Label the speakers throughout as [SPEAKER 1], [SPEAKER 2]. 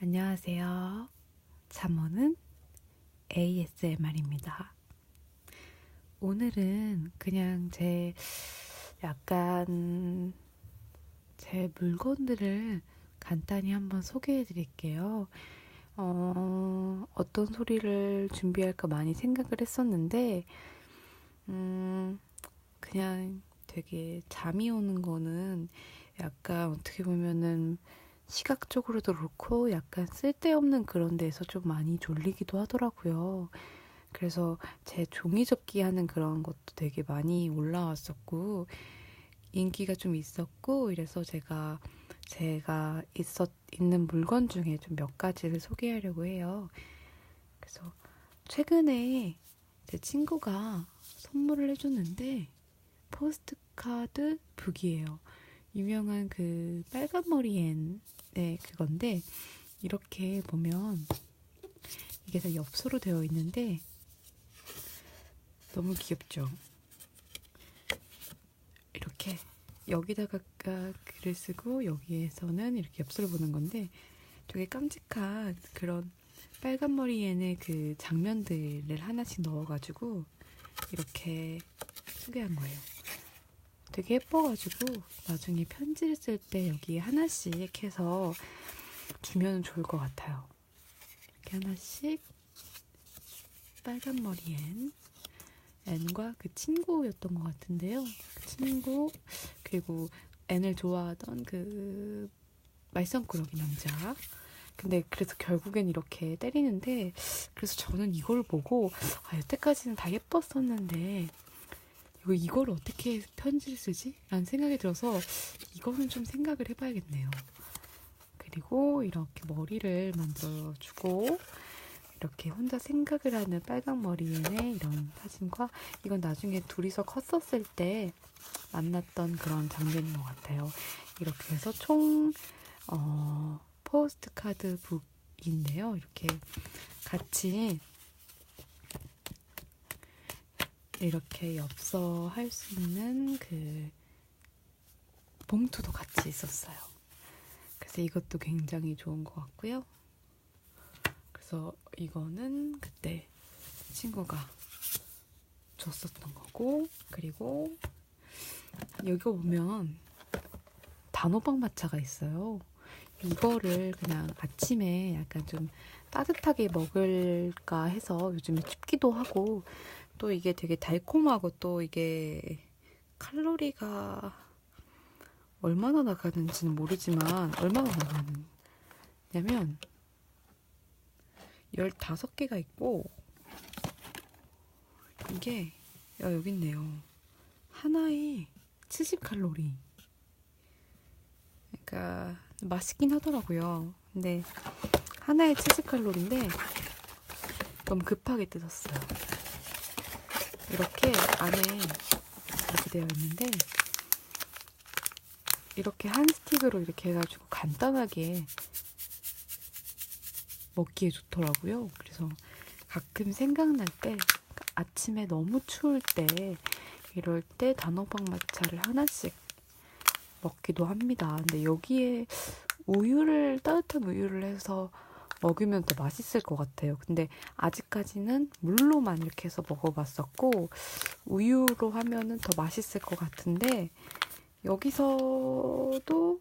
[SPEAKER 1] 안녕하세요. 잠오는 ASMR입니다. 오늘은 그냥 제 약간 제 물건들을 간단히 한번 소개해 드릴게요. 어, 어떤 소리를 준비할까 많이 생각을 했었는데, 음, 그냥 되게 잠이 오는 거는 약간 어떻게 보면은 시각적으로도 그렇고 약간 쓸데없는 그런 데서 좀 많이 졸리기도 하더라고요. 그래서 제 종이 접기 하는 그런 것도 되게 많이 올라왔었고, 인기가 좀 있었고, 이래서 제가, 제가 있었, 있는 물건 중에 좀 몇 가지를 소개하려고 해요. 그래서 최근에 제 친구가 선물을 해줬는데, 포스트카드 북이에요. 유명한 그 빨간 머리엔 네 그건데 이렇게 보면 이게 다 엽서로 되어 있는데 너무 귀엽죠. 이렇게 여기다가 글을 쓰고 여기에서는 이렇게 엽서를 보는 건데 되게 깜찍한 그런 빨간 머리에는 그 장면들을 하나씩 넣어가지고 이렇게 소개한 거예요. 되게 예뻐가지고 나중에 편지를 쓸 때 여기 하나씩 해서 주면 좋을 것 같아요. 이렇게 하나씩 빨간 머리엔 앤과 그 친구였던 것 같은데요. 그 친구 그리고 앤을 좋아하던 그 말썽꾸러기 남자. 근데 그래서 결국엔 이렇게 때리는데 그래서 저는 이걸 보고 아 여태까지는 다 예뻤었는데 이거 이걸 어떻게 편지를 쓰지? 라는 생각이 들어서 이거는 좀 생각을 해봐야겠네요. 그리고 이렇게 머리를 만들어주고 이렇게 혼자 생각을 하는 빨강 머리에 이런 사진과 이건 나중에 둘이서 컸었을 때 만났던 그런 장면인 것 같아요. 이렇게 해서 총 어, 포스트 카드 북인데요. 이렇게 같이 이렇게 엽서 할 수 있는 그 봉투도 같이 있었어요. 그래서 이것도 굉장히 좋은 것 같고요. 그래서 이거는 그때 친구가 줬었던 거고, 그리고 여기 보면 단호박 마차가 있어요. 이거를 그냥 아침에 약간 좀 따뜻하게 먹을까 해서 요즘에 춥기도 하고 또 이게 되게 달콤하고 또 이게 칼로리가 얼마나 나가는지는 모르지만 얼마나 나가느냐면 15개가 있고 이게 야 여기 있네요. 하나에 70칼로리. 그러니까 맛있긴 하더라고요. 근데 하나에 70칼로리인데 너무 급하게 뜯었어요. 이렇게 안에 이렇게 되어 있는데 이렇게 한 스틱으로 이렇게 해가지고 간단하게 먹기에 좋더라고요. 그래서 가끔 생각날 때 아침에 너무 추울 때 이럴 때 단호박 마차를 하나씩 먹기도 합니다. 근데 여기에 우유를 따뜻한 우유를 해서 먹으면 더 맛있을 것 같아요. 근데 아직까지는 물로만 이렇게 해서 먹어봤었고 우유로 하면은 더 맛있을 것 같은데 여기서도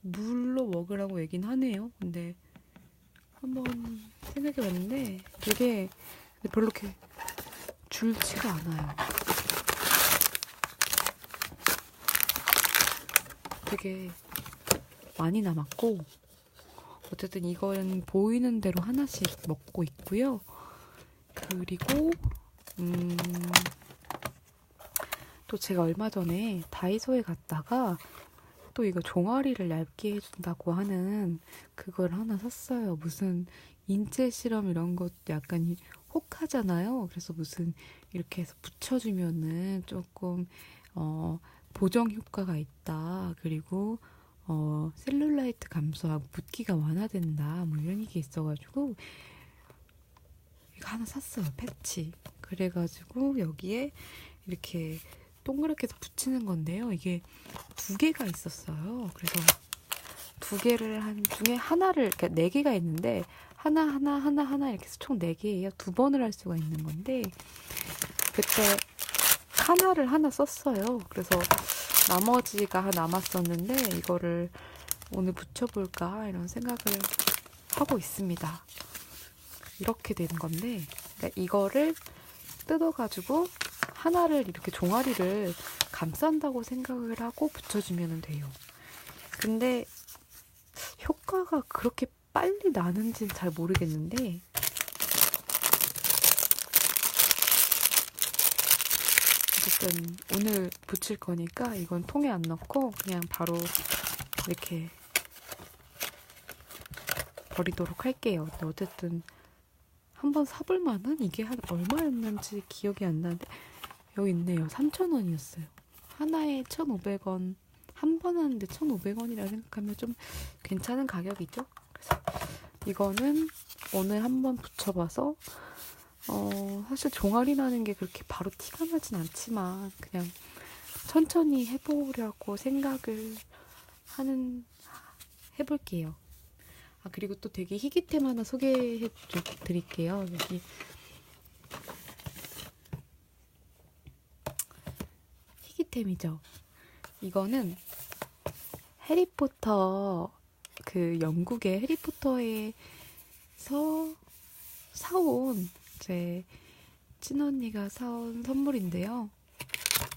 [SPEAKER 1] 물로 먹으라고 얘긴 하네요. 근데 한번 생각해봤는데 되게 별로 이렇게 줄지가 않아요. 되게 많이 남았고 어쨌든 이건 보이는 대로 하나씩 먹고 있고요. 그리고 음, 또 제가 얼마 전에 다이소에 갔다가 또 이거 종아리를 얇게 해준다고 하는 그걸 하나 샀어요. 무슨 인체 실험 이런 것 약간 혹하잖아요. 그래서 무슨 이렇게 해서 붙여주면은 조금 어, 보정 효과가 있다. 그리고 어, 셀룰라이트 감소하고 붓기가 완화된다. 뭐 이런 얘기 있어가지고 이거 하나 샀어요. 패치. 그래가지고 여기에 이렇게 동그랗게 해서 붙이는 건데요. 이게 두 개가 있었어요. 그래서 두 개를 한 중에 하나를 그러니까 네 개가 있는데 하나 하나 하나 하나 이렇게 해서 총 네 개예요. 두 번을 할 수가 있는 건데 그때 하나를 하나 썼어요. 그래서 나머지가 남았었는데 이거를 오늘 붙여볼까 이런 생각을 하고 있습니다. 이렇게 되는 건데 그러니까 이거를 뜯어가지고 하나를 이렇게 종아리를 감싼다고 생각을 하고 붙여주면 돼요. 근데 효과가 그렇게 빨리 나는지는 잘 모르겠는데 어쨌든 오늘 붙일 거니까 이건 통에 안 넣고 그냥 바로 이렇게 버리도록 할게요. 어쨌든 한번 사볼 만한 이게 한 얼마였는지 기억이 안 나는데 여기 있네요. 3,000원이었어요. 하나에 1,500원. 한 번 하는데 1,500원이라 생각하면 좀 괜찮은 가격이죠. 그래서 이거는 오늘 한번 붙여봐서 어, 사실 종아리 나는 게 그렇게 바로 티가 나진 않지만 그냥 천천히 해보려고 생각을 하는 해볼게요. 아 그리고 또 되게 희귀템 하나 소개해 드릴게요. 여기 희귀템이죠. 이거는 해리포터 그 영국의 해리포터에서 사온 제 친언니가 사온 선물인데요.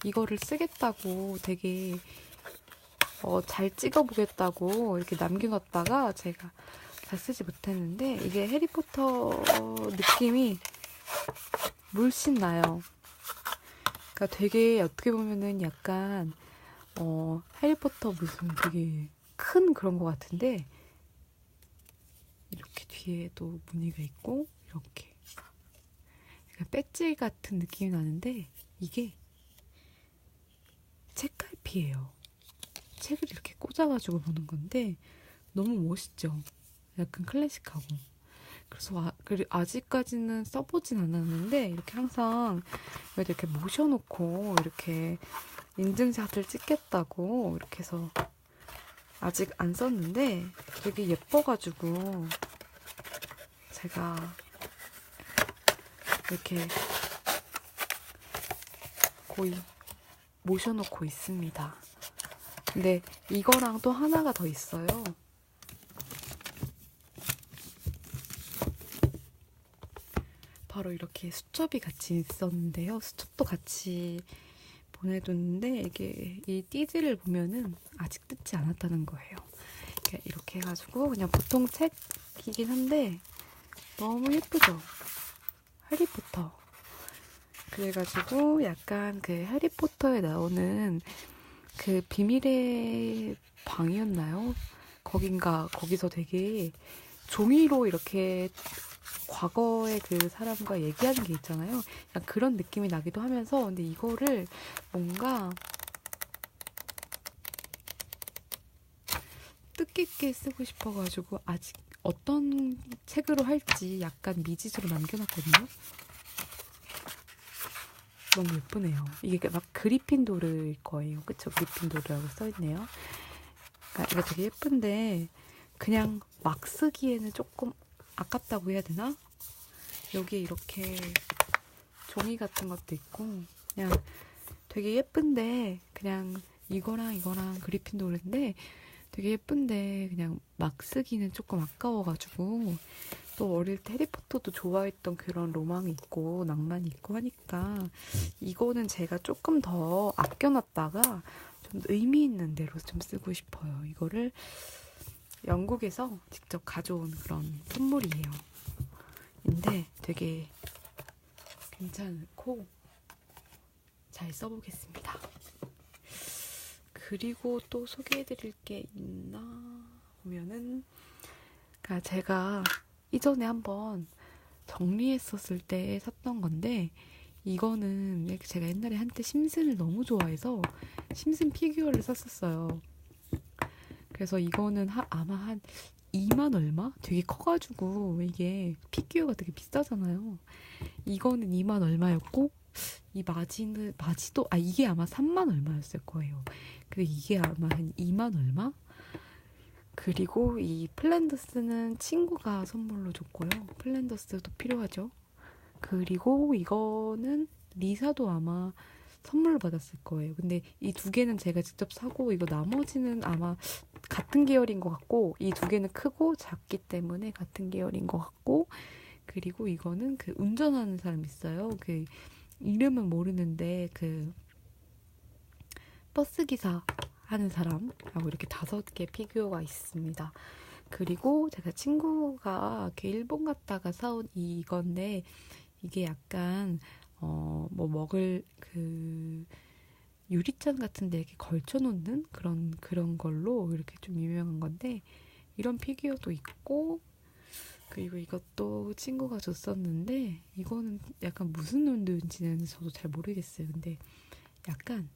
[SPEAKER 1] 이거를 쓰겠다고 되게 어, 잘 찍어보겠다고 이렇게 남겨놨다가 제가 다 쓰지 못했는데 이게 해리포터 느낌이 물씬 나요. 그러니까 되게 어떻게 보면은 약간 어, 해리포터 무슨 되게 큰 그런 것 같은데 이렇게 뒤에도 무늬가 있고 이렇게 배지 같은 느낌이 나는데 이게 책갈피예요. 책을 이렇게 꽂아가지고 보는 건데 너무 멋있죠. 약간 클래식하고. 그래서 아, 아직까지는 써보진 않았는데 이렇게 항상 이렇게 모셔놓고 이렇게 인증샷을 찍겠다고 이렇게 해서 아직 안 썼는데 되게 예뻐가지고 제가 이렇게 거의 모셔놓고 있습니다. 근데 이거랑 또 하나가 더 있어요. 바로 이렇게 수첩이 같이 있었는데요. 수첩도 같이 보내뒀는데 이게 이 띠지를 보면은 아직 뜯지 않았다는 거예요. 이렇게 해가지고 그냥 보통 책이긴 한데 너무 예쁘죠? 해리포터. 그래가지고 약간 그 해리포터에 나오는 그 비밀의 방이었나요? 거긴가 거기서 되게 종이로 이렇게 과거의 그 사람과 얘기하는 게 있잖아요. 그런 느낌이 나기도 하면서 근데 이거를 뭔가 뜻 깊게 쓰고 싶어가지고 아직 어떤 책으로 할지 약간 미지수로 남겨놨거든요. 너무 예쁘네요. 이게 막 그리핀도르일 거예요. 그쵸? 그리핀도르라고 써있네요. 그러니까 이거 되게 예쁜데 그냥 막 쓰기에는 조금 아깝다고 해야 되나? 여기에 이렇게 종이 같은 것도 있고 그냥 되게 예쁜데 그냥 이거랑 이거랑 그리핀도르인데 되게 예쁜데 그냥 막 쓰기는 조금 아까워가지고 또 어릴 때 해리포터도 좋아했던 그런 로망이 있고 낭만이 있고 하니까 이거는 제가 조금 더 아껴놨다가 좀 의미 있는 대로 좀 쓰고 싶어요. 이거를 영국에서 직접 가져온 그런 선물이에요. 근데 되게 괜찮고 잘 써보겠습니다. 그리고 또 소개해드릴 게 있나 보면은 그러니까 제가 이전에 한번 정리했었을 때 샀던 건데 이거는 제가 옛날에 한때 심슨을 너무 좋아해서 심슨 피규어를 샀었어요. 그래서 이거는 하, 아마 한 2만 얼마? 되게 커가지고 이게 피규어가 되게 비싸잖아요. 이거는 2만 얼마였고 이 마지는 마지도 아 이게 아마 3만 얼마였을 거예요. 근데 이게 아마 한 2만 얼마? 그리고 이 플랜더스는 친구가 선물로 줬고요. 플랜더스도 필요하죠. 그리고 이거는 리사도 아마 선물로 받았을 거예요. 근데 이 두 개는 제가 직접 사고 이거 나머지는 아마 같은 계열인 것 같고 이 두 개는 크고 작기 때문에 같은 계열인 것 같고 그리고 이거는 그 운전하는 사람 있어요. 그 이름은 모르는데 그 버스 기사 하는 사람라고 이렇게 다섯 개 피규어가 있습니다. 그리고 제가 친구가 그 일본 갔다가 사온 이건데 이게 약간 어 뭐 먹을 그 유리잔 같은데 이렇게 걸쳐 놓는 그런 그런 걸로 이렇게 좀 유명한 건데 이런 피규어도 있고 그리고 이것도 친구가 줬었는데 이거는 약간 무슨 논두인지는 저도 잘 모르겠어요. 근데 약간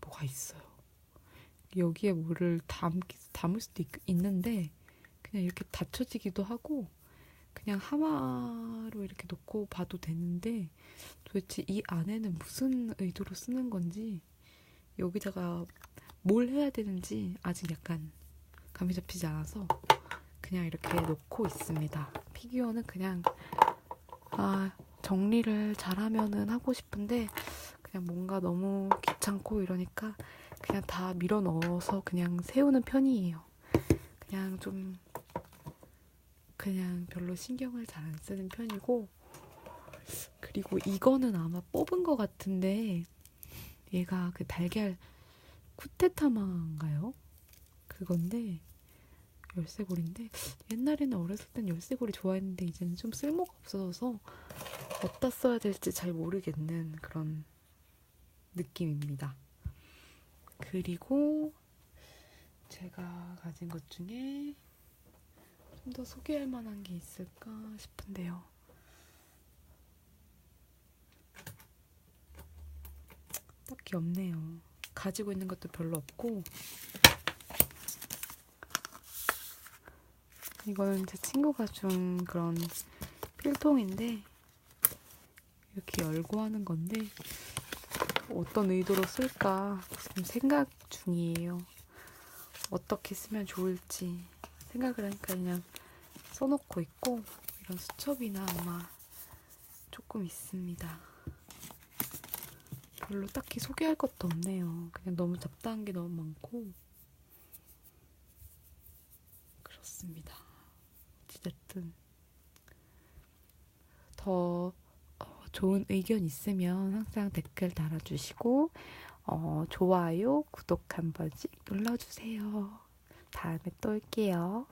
[SPEAKER 1] 뭐가 있어요. 여기에 뭐를 담, 담을 수도 있, 있는데 그냥 이렇게 닫혀지기도 하고 그냥 하마로 이렇게 놓고 봐도 되는데 도대체 이 안에는 무슨 의도로 쓰는 건지 여기다가 뭘 해야 되는지 아직 약간 감이 잡히지 않아서 그냥 이렇게 놓고 있습니다. 피규어는 그냥 아 정리를 잘하면은 하고 싶은데 그냥 뭔가 너무 귀찮고 이러니까 그냥 다 밀어 넣어서 그냥 세우는 편이에요. 그냥 좀 그냥 별로 신경을 잘 안 쓰는 편이고 그리고 이거는 아마 뽑은 것 같은데 얘가 그 달걀 쿠테타마인가요? 그건데 열쇠고리인데 옛날에는 어렸을 땐 열쇠고리 좋아했는데 이제는 좀 쓸모가 없어서 어디다 써야 될지 잘 모르겠는 그런 느낌입니다. 그리고 제가 가진 것 중에 좀 더 소개할 만한 게 있을까 싶은데요. 딱히 없네요. 가지고 있는 것도 별로 없고 이거는 제 친구가 준 그런 필통인데 이렇게 열고 하는 건데 어떤 의도로 쓸까 지금 생각 중이에요. 어떻게 쓰면 좋을지 생각을 하니까 그냥 써놓고 있고 이런 수첩이나 아마 조금 있습니다. 별로 딱히 소개할 것도 없네요. 그냥 너무 잡다한 게 너무 많고 그렇습니다. 어쨌든 더 어, 좋은 의견 있으면 항상 댓글 달아주시고 어, 좋아요, 구독 한 번씩 눌러주세요. 다음에 또 올게요.